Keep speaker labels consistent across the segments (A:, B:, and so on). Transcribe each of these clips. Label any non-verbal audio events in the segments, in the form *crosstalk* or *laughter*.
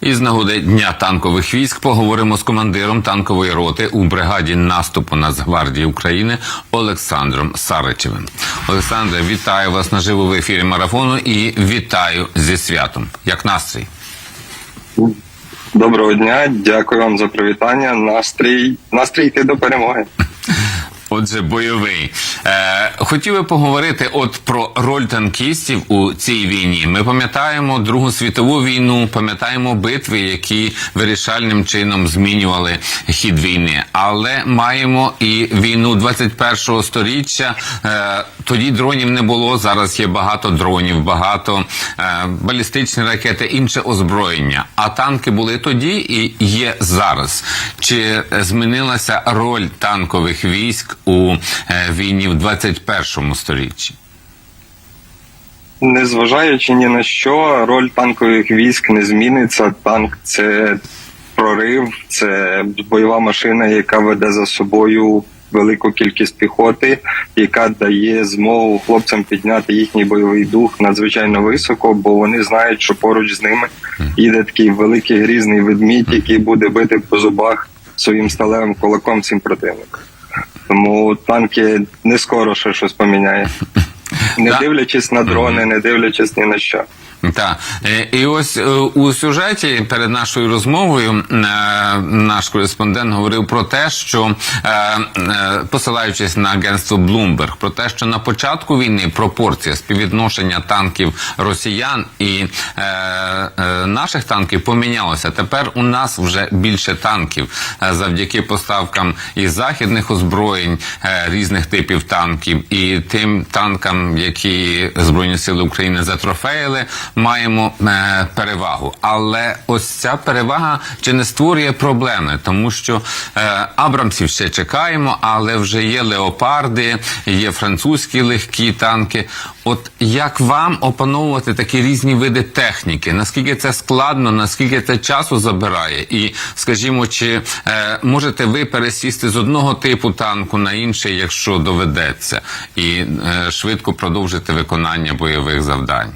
A: І з нагоди Дня танкових військ поговоримо з командиром танкової роти у бригаді наступу Нацгвардії України Олександром Саричевим. Олександре, вітаю вас наживо в ефірі марафону і вітаю зі святом. Як настрій?
B: Доброго дня, дякую вам за привітання. Настрій настрій йти до перемоги.
A: Отже, бойовий. Е, хотів би поговорити от про роль танкістів у цій війні. Ми пам'ятаємо Другу світову війну, пам'ятаємо битви, які вирішальним чином змінювали хід війни. Але маємо і війну 21-го сторіччя. Е, тоді дронів не було. Зараз є багато дронів, багато е, балістичні ракети, інше озброєння. А танки були тоді і є зараз. Чи змінилася роль танкових військ у е, війні в 21 сторіччі?
B: Незважаючи ні на що, роль танкових військ не зміниться. Танк це прорив, це бойова машина, яка веде за собою велику кількість піхоти, яка дає змогу хлопцям підняти їхній бойовий дух надзвичайно високо, бо вони знають, що поруч з ними їде такий великий грізний ведмідь, який буде бити по зубах своїм сталевим кулаком цим противникам. Тому танки не скоро ще щось поміняє. *laughs* Не
A: Да.
B: дивлячись на дрони, не дивлячись ні на що.
A: Так, Е, і ось е, у сюжеті перед нашою розмовою е, наш кореспондент говорив про те, що посилаючись на агентство Bloomberg, про те, що на початку війни пропорція співвідношення танків росіян і наших танків помінялася. Тепер у нас вже більше танків завдяки поставкам і західних озброєнь різних типів танків, і тим танкам, які збройні сили України затрофеїли, маємо е, перевагу. Але ось ця перевага чи не створює проблеми, тому що е, Абрамсів ще чекаємо, але вже є леопарди, є французькі легкі танки. От як вам опановувати такі різні види техніки? Наскільки це складно, наскільки це часу забирає? І скажімо, чи е, можете ви пересісти з одного типу танку на інший, якщо доведеться, і е, швидко продовжити виконання бойових завдань?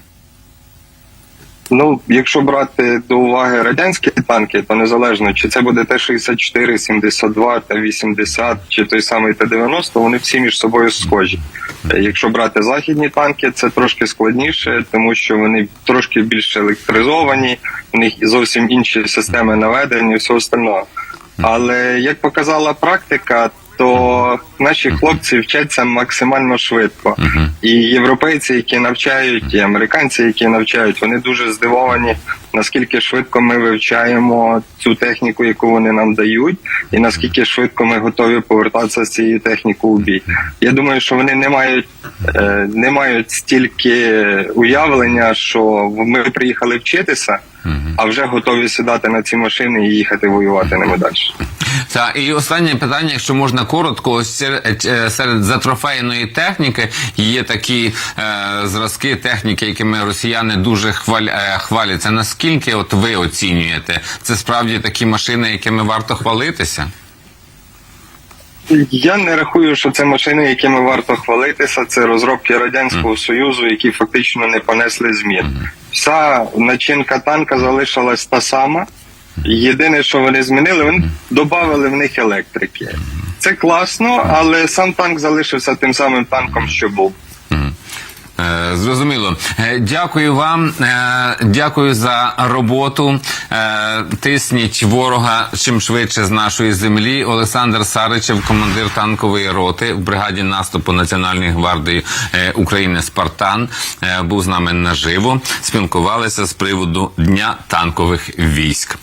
B: Ну, якщо брати до уваги радянські танки, то незалежно чи це буде Т-64, 72, Т-80 чи той самий Т-90, вони всі між собою схожі. Якщо брати західні танки, це трошки складніше, тому що вони трошки більш електризовані, у них зовсім інші системи наведення і все остального. Але як показала практика, то наші хлопці вчаться максимально швидко. І європейці, які навчають, і американці, які навчають, вони дуже здивовані, наскільки швидко ми вивчаємо цю техніку, яку вони нам дають, і наскільки швидко ми готові повертатися з цією технікою у бій. Я думаю, що вони не мають е, не мають стільки уявлення, що ми приїхали вчитися, а вже готові сідати на ці машини і їхати воювати ними далі.
A: Так, і останнє питання, якщо можна коротко, ось серед, е, серед затрофейної техніки є такі е, зразки техніки, якими росіяни дуже хваль, е, хваляться. Наскільки от ви оцінюєте? Це справді такі машини, якими варто хвалитися?
B: Я не рахую, що це машини, якими варто хвалитися. Це розробки радянського союзу, які фактично не понесли змін. Вся начинка танка залишилась та сама. Єдине, що вони змінили, вони додали в них електрики. Це класно, але сам танк залишився тим самим танком, що був.
A: Е, Зрозуміло. Е, Дякую вам, е, дякую за роботу. Тисніть ворога чим швидше з нашої землі. Олександр Саричев, командир танкової роти в бригаді наступу Національної гвардії України Спартан, був з нами наживо. Спілкувалися з приводу Дня танкових військ.